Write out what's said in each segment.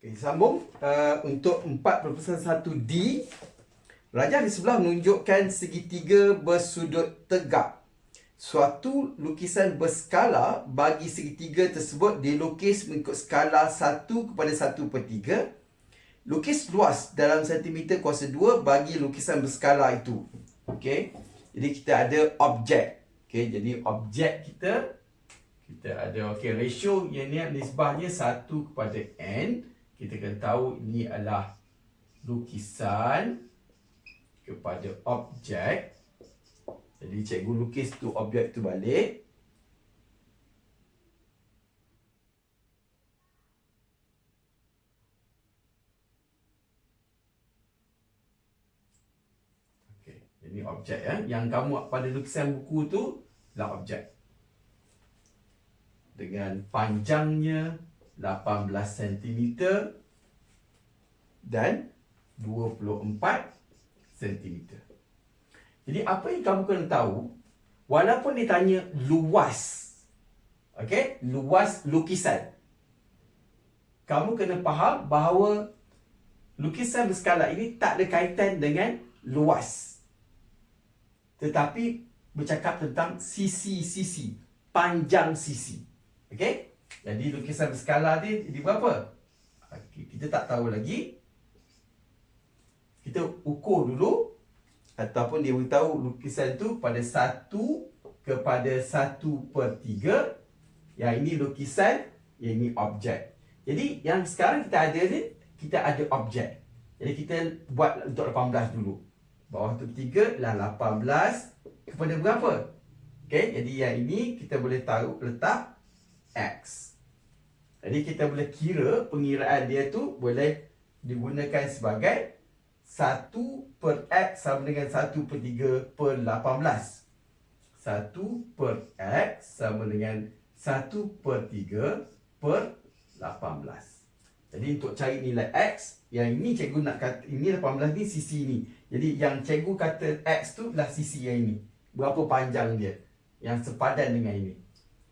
Okay, sambung uh, untuk 4.1D. Rajah di sebelah menunjukkan segitiga bersudut tegak. Suatu lukisan berskala bagi segitiga tersebut dilukis mengikut skala 1 kepada 1 per 3. Lukis luas dalam sentimeter kuasa 2 bagi lukisan berskala itu. Okey. Jadi kita ada objek. Okey, jadi objek kita kita ada okey ratio yang ni nisbahnya 1 kepada n. Kita kena tahu ini adalah lukisan kepada objek. Jadi cikgu lukis tu objek tu balik. Okey, ini objek ya. Yang kamu pada lukisan buku tu adalah objek dengan panjangnya 18 cm dan 24 cm. Jadi apa yang kamu kena tahu walaupun ditanya luas okey, luas lukisan. Kamu kena faham bahawa lukisan berskala ini tak ada kaitan dengan luas. Tetapi bercakap tentang sisi-sisi, panjang sisi. Okey? Jadi lukisan berskala ni jadi berapa? Okay, kita tak tahu lagi. Kita ukur dulu ataupun dia beritahu lukisan tu pada 1 kepada 1 per 3. Yang ini lukisan, yang ini objek. Jadi yang sekarang kita ada ni, kita ada objek. Jadi kita buat untuk 18 dulu. Bawah tu 3 lah 18 kepada berapa? Okey, jadi yang ini kita boleh tahu letak X. Jadi kita boleh kira pengiraan dia tu boleh digunakan sebagai 1 per X sama dengan 1 per 3 per 18. 1 per X sama dengan 1 per 3 per 18. Jadi untuk cari nilai X, yang ini cikgu nak kata, ini 18 ni sisi ni. Jadi yang cikgu kata X tu adalah sisi yang ini. Berapa panjang dia. Yang sepadan dengan ini.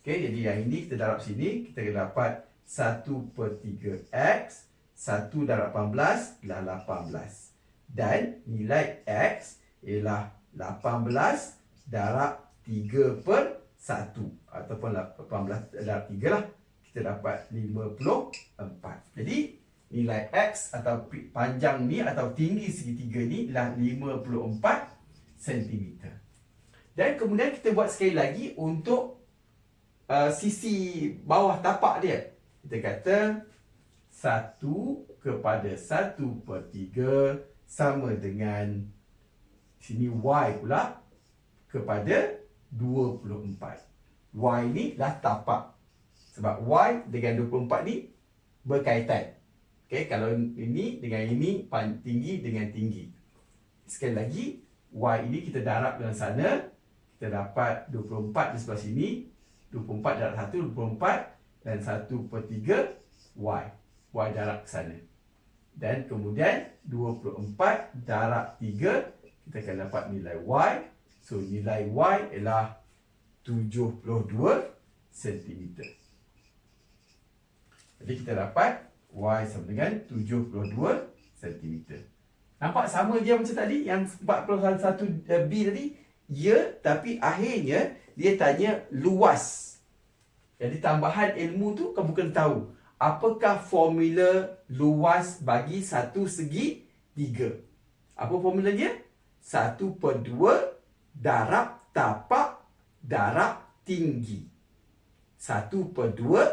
Okey, jadi yang ini kita darab sini, kita dapat 1 per 3 X, 1 darab 18 adalah 18. Dan nilai X ialah 18 darab 3 per 1. Ataupun 18 darab 3 lah. Kita dapat 54. Jadi, nilai X atau panjang ni atau tinggi segitiga ni ialah 54 cm. Dan kemudian kita buat sekali lagi untuk uh, sisi bawah tapak dia. Kita kata 1 kepada 1 per 3 sama dengan sini Y pula kepada 24. Y ni dah tapak. Sebab Y dengan 24 ni berkaitan. Okay, kalau ini dengan ini tinggi dengan tinggi. Sekali lagi, Y ini kita darab dengan sana. Kita dapat 24 di sebelah sini. 24 darab 1, 24 dan 1 per 3 Y. Y darab ke sana. Dan kemudian 24 darab 3 kita akan dapat nilai Y. So nilai Y ialah 72 cm. Jadi kita dapat Y sama dengan 72 cm. Nampak sama je macam tadi yang 41 B tadi? Ya, tapi akhirnya dia tanya luas. Jadi tambahan ilmu tu kamu kena tahu. Apakah formula luas bagi satu segi tiga? Apa formula dia? Satu per dua darab tapak darab tinggi. Satu per dua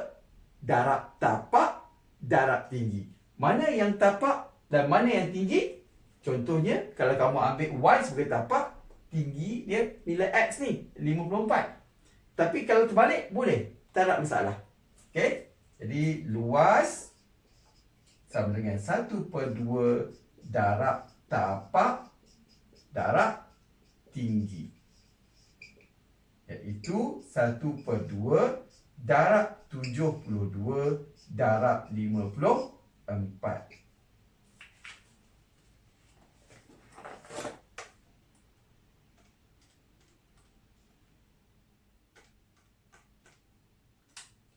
darab tapak darab tinggi. Mana yang tapak dan mana yang tinggi? Contohnya, kalau kamu ambil Y sebagai tapak, tinggi dia nilai X ni 54 tapi kalau terbalik boleh tak ada masalah okey jadi luas sama dengan 1 per 2 darab tapak darab tinggi. Iaitu 1 per 2 darab 72 darab 54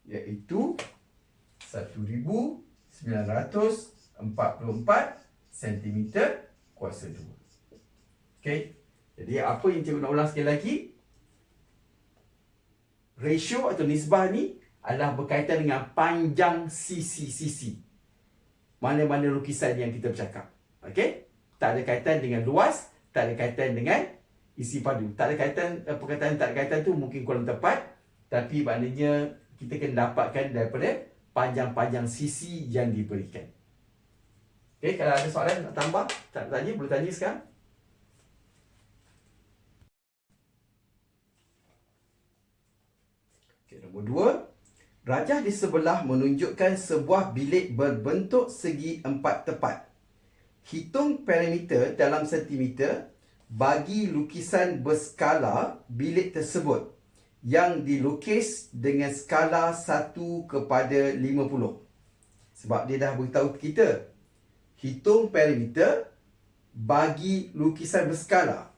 iaitu 1072 944 cm kuasa 2. Okey. Jadi apa yang cikgu nak ulang sekali lagi? Ratio atau nisbah ni adalah berkaitan dengan panjang sisi-sisi. Mana-mana lukisan yang kita bercakap. Okey? Tak ada kaitan dengan luas, tak ada kaitan dengan isi padu. Tak ada kaitan, eh, perkataan tak ada kaitan tu mungkin kurang tepat. Tapi maknanya kita kena dapatkan daripada panjang-panjang sisi yang diberikan. Okey, kalau ada soalan nak tambah, tak tanya, boleh tanya sekarang. Okey, nombor dua. Rajah di sebelah menunjukkan sebuah bilik berbentuk segi empat tepat. Hitung parameter dalam sentimeter bagi lukisan berskala bilik tersebut yang dilukis dengan skala 1 kepada 50. Sebab dia dah beritahu kita. Hitung parameter bagi lukisan berskala.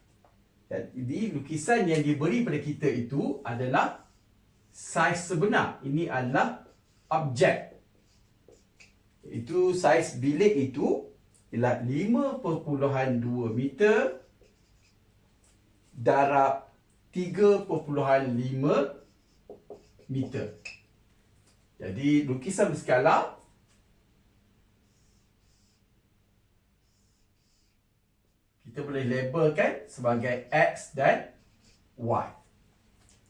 Jadi lukisan yang diberi pada kita itu adalah saiz sebenar. Ini adalah objek. Itu saiz bilik itu ialah 5.2 meter darab 3.5 meter. Jadi lukisan berskala kita boleh labelkan sebagai X dan Y.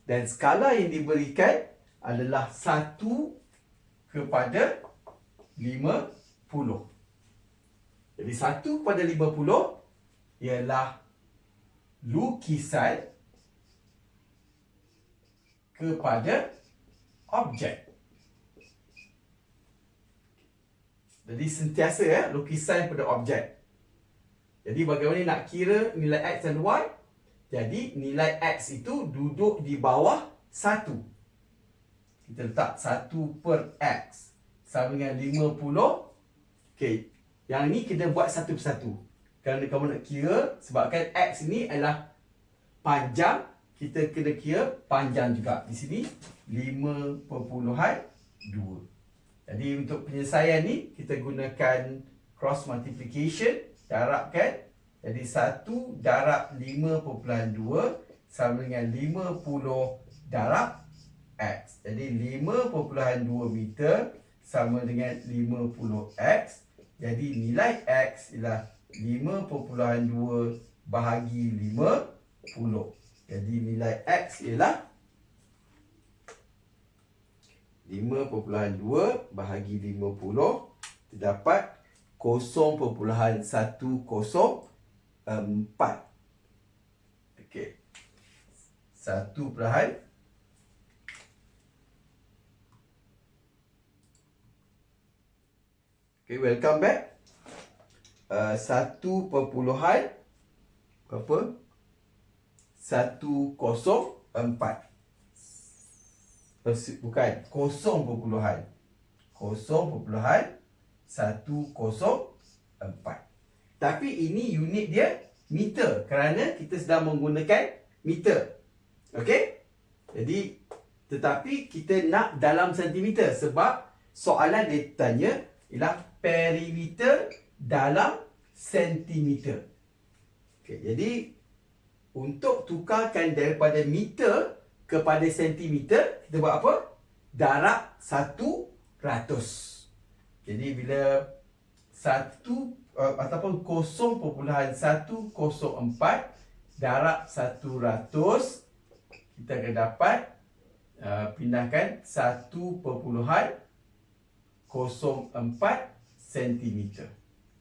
Dan skala yang diberikan adalah 1 kepada 50. Jadi 1 kepada 50 ialah lukisan kepada objek. Jadi sentiasa ya, lukisan kepada objek. Jadi bagaimana nak kira nilai X dan Y? Jadi nilai X itu duduk di bawah 1. Kita letak 1 per X sama dengan 50. Okey. Yang ni kita buat satu persatu. Kerana kamu nak kira sebabkan X ni adalah panjang, kita kena kira panjang juga. Di sini 5.2. Jadi untuk penyelesaian ni kita gunakan cross multiplication, darabkan jadi 1 darab 5.2 sama dengan 50 darab X. Jadi 5.2 meter sama dengan 50X. Jadi nilai X ialah 5.2 bahagi 50. Jadi nilai X ialah 5.2 bahagi 50 terdapat 0.10 empat. Okey. Satu perahan. Okey, welcome back. Uh, satu perpuluhan berapa? Satu kosong empat. Uh, bukan, kosong perpuluhan. Kosong perpuluhan satu kosong empat. Tapi ini unit dia meter kerana kita sedang menggunakan meter. Okey? Jadi tetapi kita nak dalam sentimeter sebab soalan dia tanya ialah perimeter dalam sentimeter. Okey, jadi untuk tukarkan daripada meter kepada sentimeter, kita buat apa? Darab satu ratus. Jadi bila satu uh, ataupun 0.104 darab 100 kita akan dapat uh, pindahkan 1.04 cm.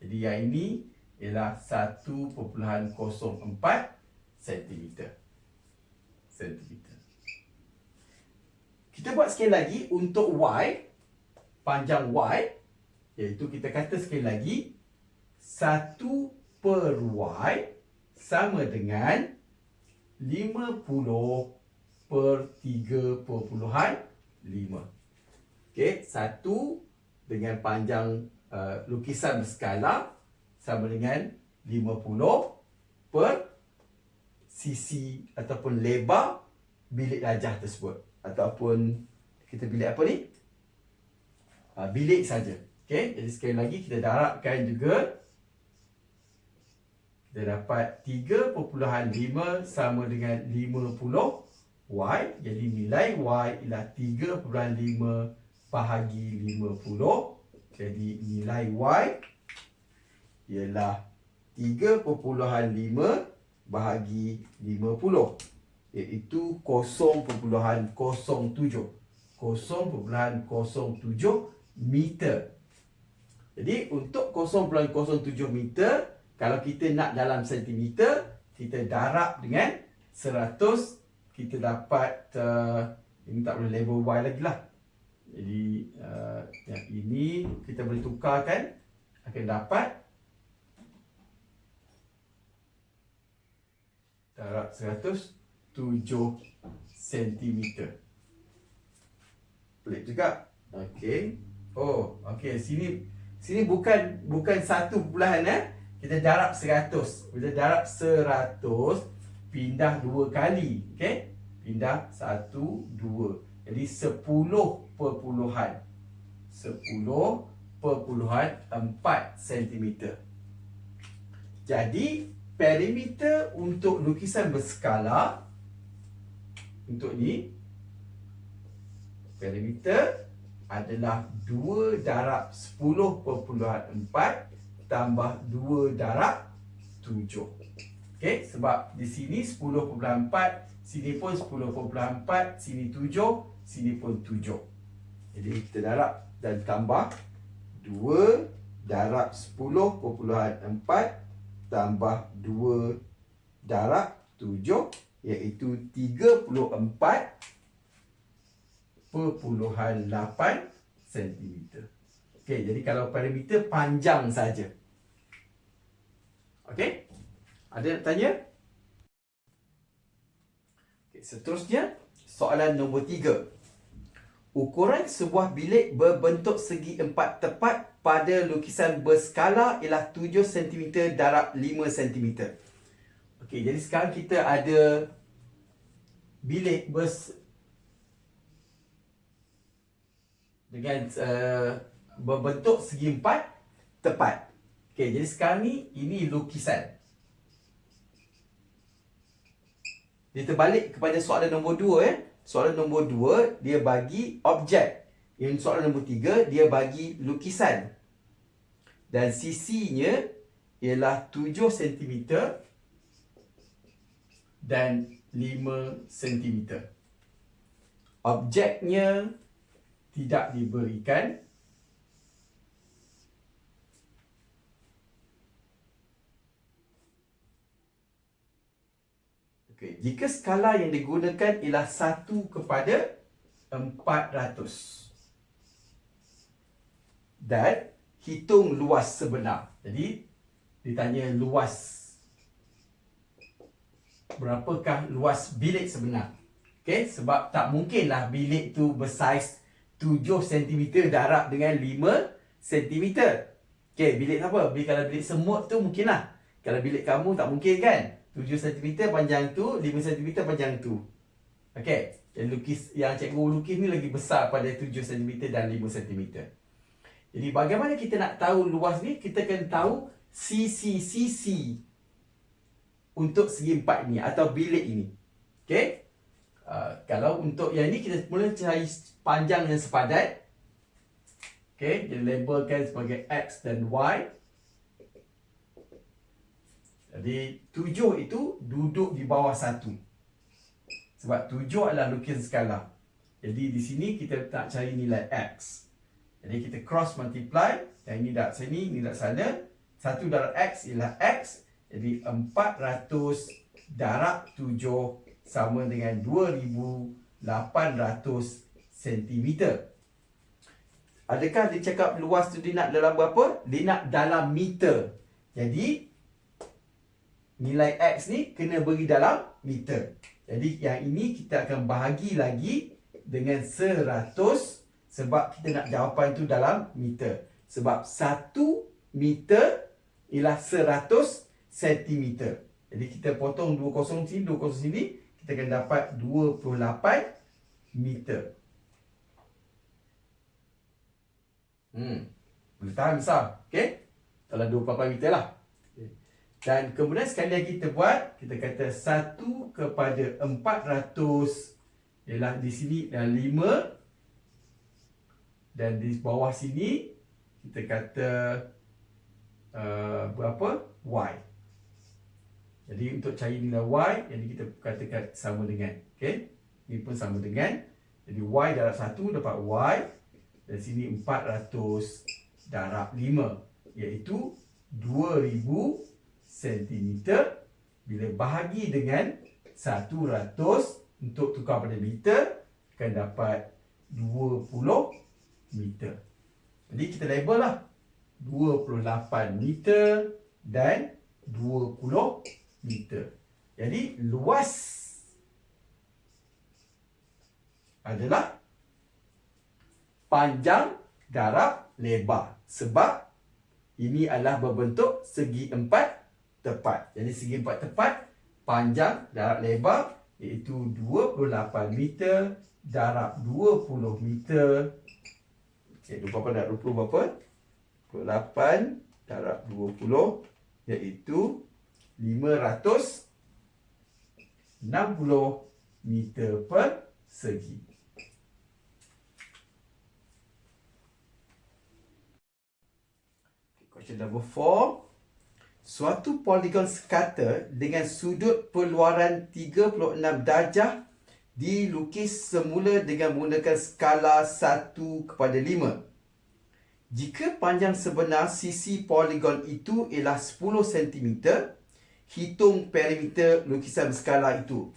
Jadi yang ini ialah 1.04 cm. cm. Kita buat sekali lagi untuk y panjang y iaitu kita kata sekali lagi 1 per Y sama dengan 50 per 3 perpuluhan 5. Okey, 1 dengan panjang uh, lukisan berskala sama dengan 50 per sisi ataupun lebar bilik rajah tersebut ataupun kita bilik apa ni? Uh, bilik saja. Okey, jadi sekali lagi kita darabkan juga kita dapat 3.5 sama dengan 50 Y. Jadi nilai Y ialah 3.5 bahagi 50. Jadi nilai Y ialah 3.5 bahagi 50 iaitu 0.07 0.07 meter. Jadi untuk 0.07 meter kalau kita nak dalam sentimeter kita darab dengan 100 kita dapat uh, ini tak boleh label Y lagi lah. Jadi uh, yang ini kita boleh tukarkan akan dapat darab 107 cm. Pelik juga. Okey. Oh, okey. Sini sini bukan bukan satu bulahan eh. Kita darab 100. Bila darab 100 pindah dua kali, okey? Pindah satu, dua. Jadi 10 perpuluhan 10 perpuluhan 4 cm. Jadi perimeter untuk lukisan berskala untuk ni perimeter adalah 2 darab 10.4 tambah 2 darab 7. Okey, sebab di sini 10.4, sini pun 10.4, sini 7, sini pun 7. Jadi kita darab dan tambah 2 darab 10.4 tambah 2 darab 7 iaitu 34 perpuluhan 8 cm. Okey, jadi kalau parameter panjang saja. Okey? Ada nak tanya? Okey, seterusnya soalan nombor 3. Ukuran sebuah bilik berbentuk segi empat tepat pada lukisan berskala ialah 7 cm darab 5 cm. Okey, jadi sekarang kita ada bilik bers dengan uh, berbentuk segi empat tepat. Okey, jadi sekarang ni ini lukisan. Kita balik kepada soalan nombor 2 eh. Soalan nombor 2 dia bagi objek yang soalan nombor tiga, dia bagi lukisan. Dan sisinya ialah 7 cm dan 5 cm. Objeknya tidak diberikan. Okay. Jika skala yang digunakan ialah 1 kepada 400 dan hitung luas sebenar. Jadi ditanya luas berapakah luas bilik sebenar. Okey, sebab tak mungkinlah bilik tu bersaiz 7 cm darab dengan 5 cm. Okey, bilik apa? Bilik kalau bilik semut tu mungkinlah. Kalau bilik kamu tak mungkin kan? 7 cm panjang tu, 5 cm panjang tu. Okey, yang lukis yang cikgu lukis ni lagi besar pada 7 cm dan 5 cm. Jadi bagaimana kita nak tahu luas ni? Kita kena tahu sisi-sisi untuk segi empat ini atau bilik ini. Okey? Uh, kalau untuk yang ini kita mula cari panjang yang sepadan. Okey, dia labelkan sebagai X dan Y. Jadi tujuh itu duduk di bawah satu. Sebab tujuh adalah lukisan skala. Jadi di sini kita nak cari nilai X. Jadi kita cross multiply Yang ini darab sini, ini darab sana Satu darab X ialah X Jadi 400 darab 7 Sama dengan 2800 cm Adakah dia cakap luas tu dia nak dalam berapa? Dia nak dalam meter Jadi Nilai X ni kena beri dalam meter Jadi yang ini kita akan bahagi lagi Dengan 100 sebab kita nak jawapan tu dalam meter. Sebab 1 meter ialah 100 cm. Jadi kita potong 2 kosong sini, 2 kosong sini. Kita akan dapat 28 meter. Hmm. Boleh tahan besar. Okey? Dalam 24 meter lah. Dan kemudian sekali lagi kita buat, kita kata 1 kepada 400 ialah di sini dan 5 dan di bawah sini kita kata uh, berapa? Y. Jadi untuk cari nilai Y, jadi kita katakan sama dengan. Okay? Ini pun sama dengan. Jadi Y darab 1 dapat Y. Dan sini 400 darab 5. Iaitu 2000 cm. Bila bahagi dengan 100 untuk tukar pada meter, akan dapat 20 meter. Jadi kita label lah. 28 meter dan 20 meter. Jadi luas adalah panjang darab lebar. Sebab ini adalah berbentuk segi empat tepat. Jadi segi empat tepat panjang darab lebar iaitu 28 meter darab 20 meter. Okey, 28 darab 20 berapa? 28 darab 20 iaitu 560 meter per segi. Question number 4. Suatu poligon sekata dengan sudut peluaran 36 darjah dilukis semula dengan menggunakan skala 1 kepada 5. Jika panjang sebenar sisi poligon itu ialah 10 cm, hitung perimeter lukisan berskala itu.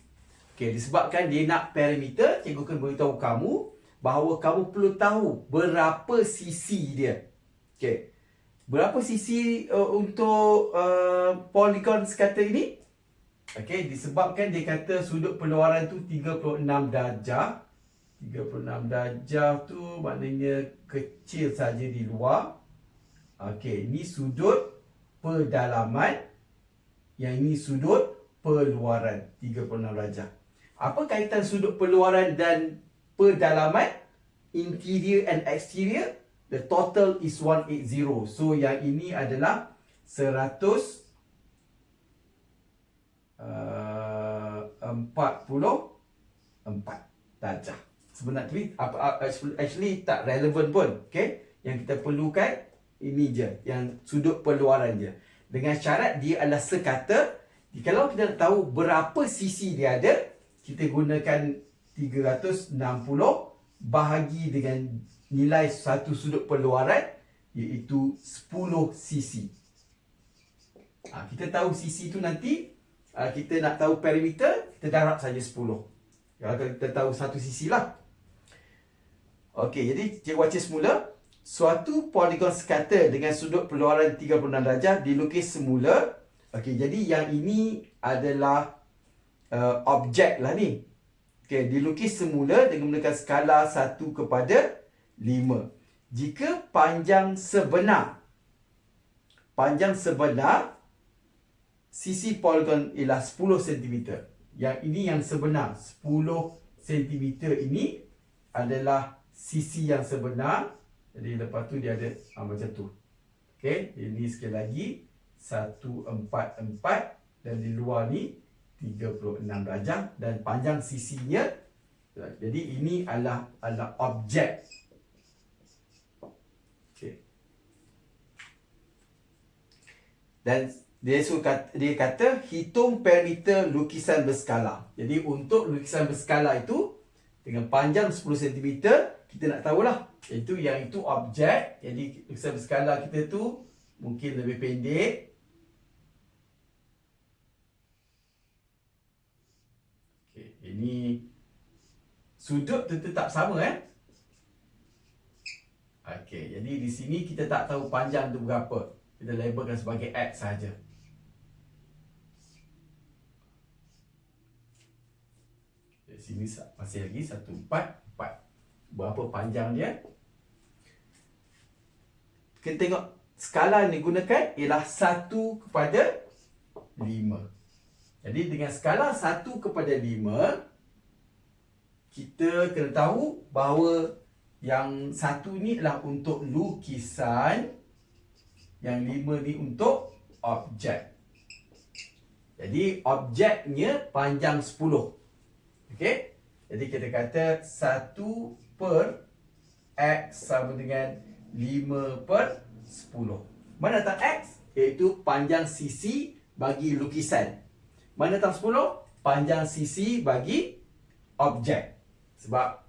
Okey, disebabkan dia nak perimeter, cikgu akan beritahu kamu bahawa kamu perlu tahu berapa sisi dia. Okey. Berapa sisi uh, untuk uh, poligon sekata ini? Okey, disebabkan dia kata sudut peluaran tu 36 darjah. 36 darjah tu maknanya kecil saja di luar. Okey, ini sudut pedalaman. Yang ini sudut peluaran 36 darjah. Apa kaitan sudut peluaran dan pedalaman? Interior and exterior. The total is 180. So yang ini adalah 100 uh, 44 darjah. Sebenarnya apa actually tak relevan pun okey yang kita perlukan ini je. Yang sudut peluaran je. Dengan syarat dia adalah sekata. Kalau kita nak tahu berapa sisi dia ada kita gunakan 360 bahagi dengan nilai satu sudut peluaran iaitu 10 sisi ha, kita tahu sisi tu nanti ha, kita nak tahu perimeter kita darab saja 10 kalau kita tahu satu sisi lah Okey, jadi cikgu baca semula. Suatu poligon sekata dengan sudut peluaran 36 darjah dilukis semula. Okey, jadi yang ini adalah uh, objek lah ni. Okey, dilukis semula dengan menggunakan skala 1 kepada 5. Jika panjang sebenar, panjang sebenar, sisi poligon ialah 10 cm. Yang ini yang sebenar, 10 cm ini adalah sisi yang sebenar. Jadi lepas tu dia ada ha, macam tu. Okey, ini sekali lagi 144 dan di luar ni 36 darjah dan panjang sisinya jadi ini adalah adalah objek. Okey. Dan dia suka dia kata hitung perimeter lukisan berskala. Jadi untuk lukisan berskala itu dengan panjang 10 cm kita nak tahulah itu yang itu objek jadi lukisan berskala kita tu mungkin lebih pendek okay, ini sudut tu tetap sama eh Okey, jadi di sini kita tak tahu panjang tu berapa. Kita labelkan sebagai X saja. Di sini masih lagi 1, 4, berapa panjang dia. Kita tengok skala ni gunakan ialah 1 kepada 5. Jadi dengan skala 1 kepada 5, kita kena tahu bahawa Yang satu ni adalah untuk lukisan. Yang lima ni untuk objek. Jadi objeknya panjang 10. Okey? Jadi kita kata 1 per X sama dengan 5 per 10. Mana datang X? Iaitu panjang sisi bagi lukisan. Mana datang 10? Panjang sisi bagi objek. Sebab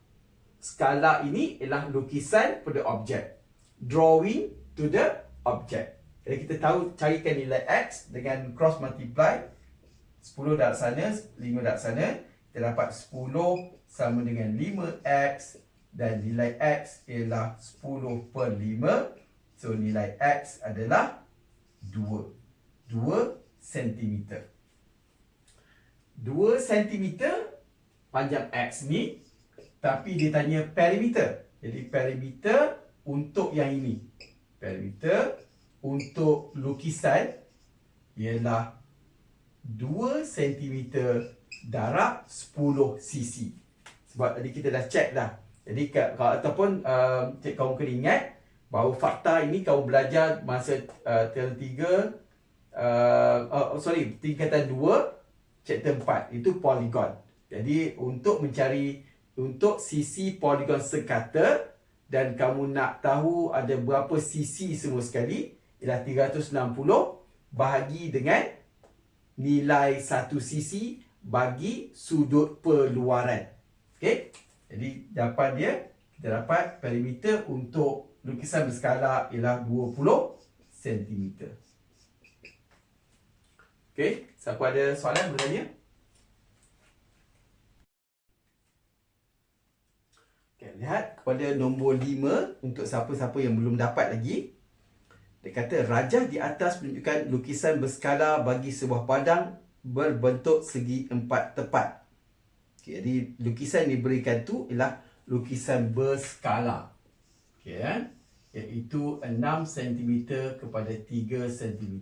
skala ini ialah lukisan pada objek. Drawing to the object. Jadi kita tahu carikan nilai X dengan cross multiply. 10 darab sana, 5 darab sana. Kita dapat 10 sama dengan 5X dan nilai X ialah 10 per 5. So nilai X adalah 2. 2 cm. 2 cm panjang X ni tapi dia tanya perimeter. Jadi perimeter untuk yang ini. Perimeter untuk lukisan ialah 2 cm darab 10 cc. Sebab tadi kita dah check dah. Jadi kalau ataupun uh, cik kamu kena ingat bahawa fakta ini kamu belajar masa uh, term 3 uh, oh, sorry tingkatan 2 chapter 4 itu polygon. Jadi untuk mencari untuk sisi polygon sekata dan kamu nak tahu ada berapa sisi semua sekali ialah 360 bahagi dengan nilai satu sisi bagi sudut perluaran. Okey? Jadi dapat dia kita dapat perimeter untuk lukisan berskala ialah 20 cm. Okey, siapa ada soalan bertanya? Okey, lihat kepada nombor 5 untuk siapa-siapa yang belum dapat lagi. Dia kata rajah di atas menunjukkan lukisan berskala bagi sebuah padang berbentuk segi empat tepat. Okay, jadi lukisan yang diberikan tu ialah lukisan berskala. Okay, eh? Iaitu 6 cm kepada 3 cm.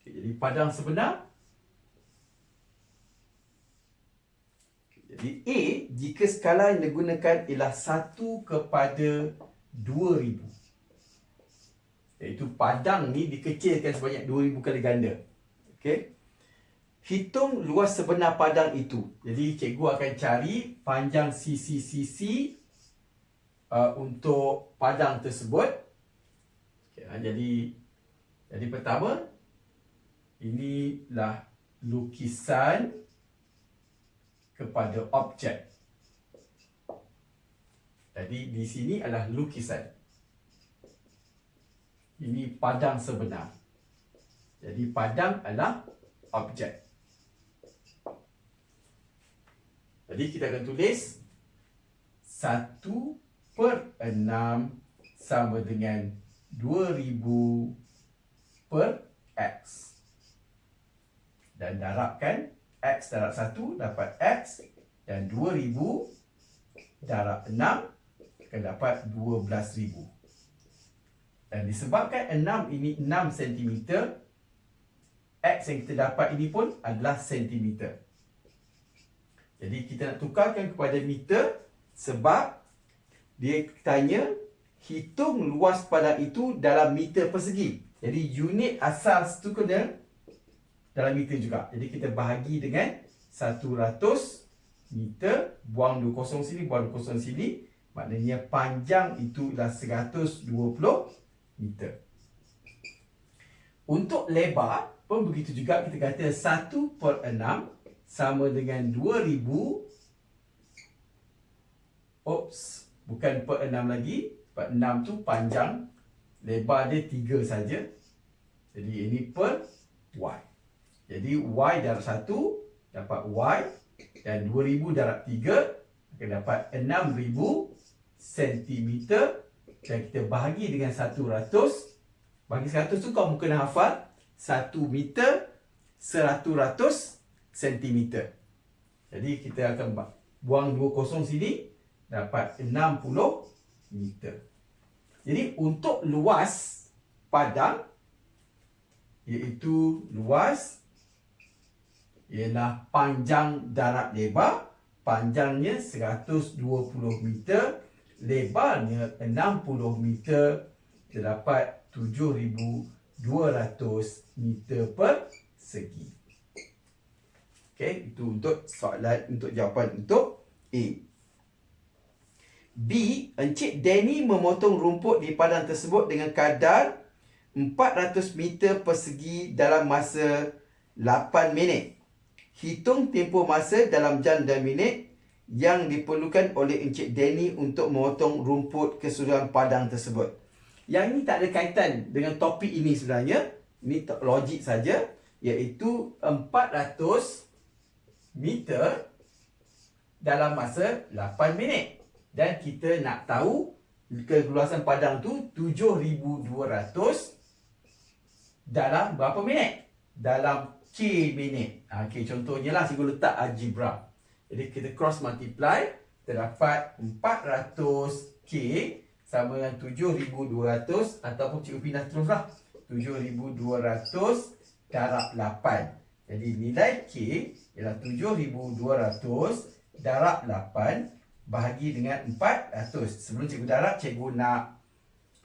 Okay, jadi padang sebenar. Jadi A, jika skala yang digunakan ialah 1 kepada 2000. Iaitu padang ni dikecilkan sebanyak 2000 kali ganda. Okay hitung luas sebenar padang itu. Jadi cikgu akan cari panjang sisi-sisi uh, untuk padang tersebut. Okay, uh, jadi jadi pertama inilah lukisan kepada objek. Jadi di sini adalah lukisan. Ini padang sebenar. Jadi padang adalah objek. Jadi kita akan tulis 1 per 6 sama dengan 2000 per X. Dan darabkan X darab 1 dapat X dan 2000 darab 6 akan dapat 12000. Dan disebabkan 6 ini 6 cm X yang kita dapat ini pun adalah cm. Jadi kita nak tukarkan kepada meter sebab dia tanya hitung luas padang itu dalam meter persegi. Jadi unit asal kena dalam meter juga. Jadi kita bahagi dengan 100 meter, buang 20 sini, buang 20 sini. Maknanya panjang itu adalah 120 meter. Untuk lebar pun begitu juga kita kata 1 per 6 sama dengan 2000 Oops, bukan per 6 lagi. Per 6 tu panjang, lebar dia 3 saja. Jadi ini per Y. Jadi Y darab 1 dapat Y dan 2000 darab 3 akan dapat 6000 cm dan kita bahagi dengan 100. Bagi 100 tu kau kena hafal 1 meter 100 cm. Jadi kita akan buang dua kosong sini dapat 60 meter. Jadi untuk luas padang iaitu luas ialah panjang darab lebar panjangnya 120 meter, lebarnya 60 meter, terdapat 7200 meter persegi. Okey, itu untuk soalan untuk jawapan untuk A. B, Encik Danny memotong rumput di padang tersebut dengan kadar 400 meter persegi dalam masa 8 minit. Hitung tempoh masa dalam jam dan minit yang diperlukan oleh Encik Danny untuk memotong rumput keseluruhan padang tersebut. Yang ini tak ada kaitan dengan topik ini sebenarnya. Ini logik saja iaitu 400 meter dalam masa 8 minit. Dan kita nak tahu keluasan padang tu 7200 dalam berapa minit? Dalam K minit. Ha, okay, contohnya lah cikgu letak algebra. Jadi kita cross multiply. Terdapat 400K sama dengan 7200 ataupun cikgu pindah terus lah. 7200 darab 8. Jadi nilai K ialah 7200 darab 8 bahagi dengan 400. Sebelum cikgu darab, cikgu nak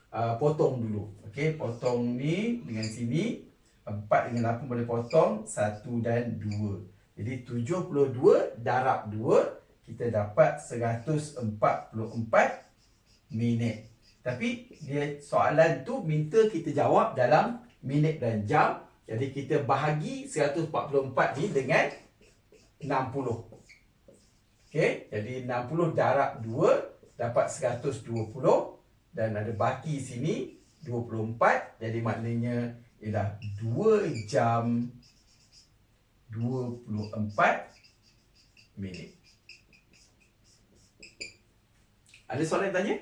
uh, potong dulu. Okey, potong ni dengan sini. 4 dengan 8 boleh potong 1 dan 2. Jadi 72 darab 2 kita dapat 144 minit. Tapi dia soalan tu minta kita jawab dalam minit dan jam. Jadi kita bahagi 144 ni dengan 60. Okey, jadi 60 darab 2 dapat 120 dan ada baki sini 24 jadi maknanya ialah 2 jam 24 minit. Ada soalan yang tanya?